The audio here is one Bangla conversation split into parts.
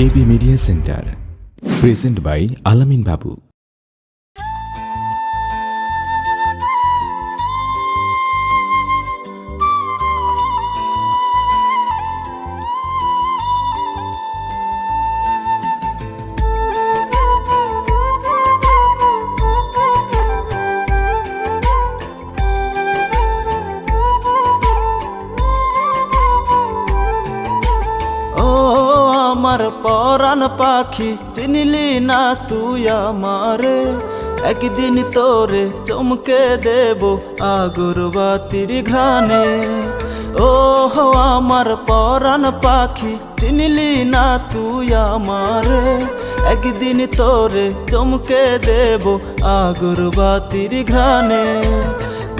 A B media centre present by Alamin Babu আমার পরাণ পাখি, চিনলি না তুই আমারে? একদিন তোরে চমকে দেব আগরবাতির ঘ্রাণে। ও আমার পরাণ পাখি, চিনলি না তুই আমারে? একদিন তোরে চমকে দেব আগরবাতির ঘ্রাণে।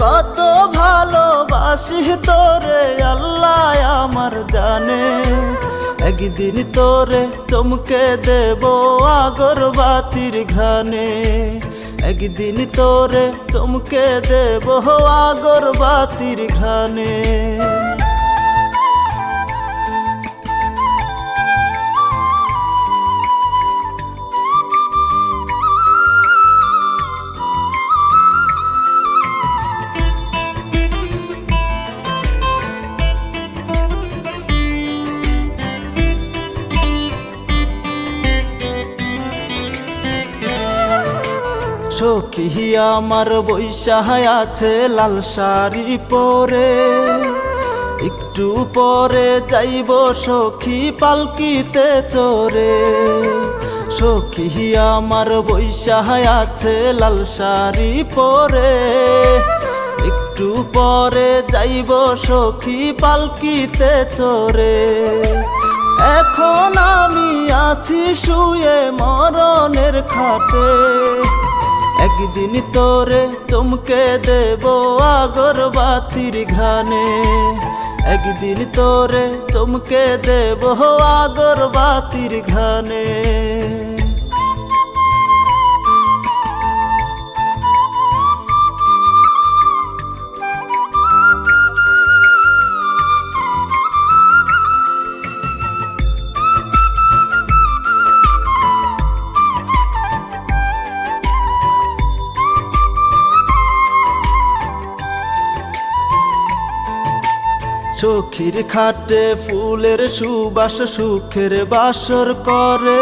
কত ভালোবাসি তোরে, আল্লাহ আমার জানে। একদিন তোরে চমকে দেব আগরবাতির ঘ্রাণে। একদিন তোরে চমকে দেব আগরবাতির ঘ্রাণে। সখী আমার বৈশাহায় আছে লাল শাড়ি পরে? একটু পরে যাইব সখী পালকিতে চরে সখী আমার বৈশাহায় আছে লাল শাড়ি পরে। একটু পরে যাইব সখী পালকিতে চরে এখন আমি আছি শুয়ে মরণের খাটে। একদিন তোরে চমকে দেব আগর বাতির ঘ্রানে একদিন তোরে চমকে দেব আগর বাতির ঘ্রাণে। সখীর খাটে ফুলের সুবাস, সুখের বাসর করে।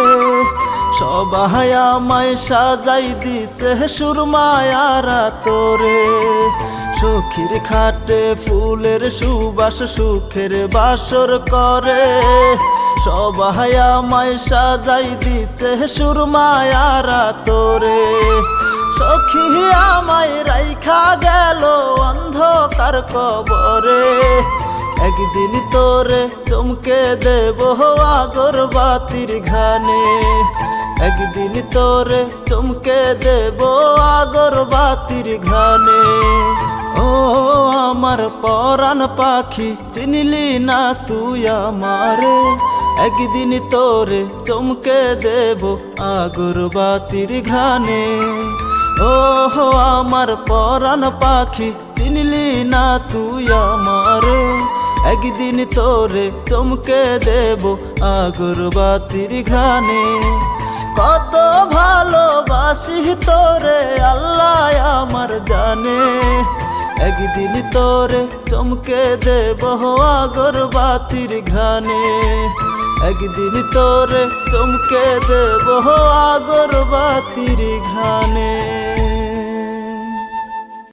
সবাই আমায় সাজাই দিছে সুরমায়ারা তোরে। সখীর খাটে ফুলের সুবাস, সুখের বাসর করে। সবাই আমায় সাজাই দিছে সুরমায়ারা তোরে। সখী আমায় রাইখা গেল অন্ধকার কবরে। একদিন তোরে চমকে দেব আগরবাতির ঘানে একদিন তোরে চমকে দেব আগরবাতির ঘানে ও আমার পরাণ পাখি, চিনলি না তুই আমারে? একদিন তোরে চমকে দেব আগরবাতির ঘানে ও আমার পরাণ পাখি, চিনলি না তুই আমারে? একদিন তোরে চমকে দেব আগরবাতির ঘ্রাণে। কত ভালোবাসি তোরে, আল্লাহ আমার জানে। একদিন তোরে চমকে দেব আগরবাতির ঘ্রাণে। একদিন তোরে চমকে দেব আগরবাতির ঘ্রাণে।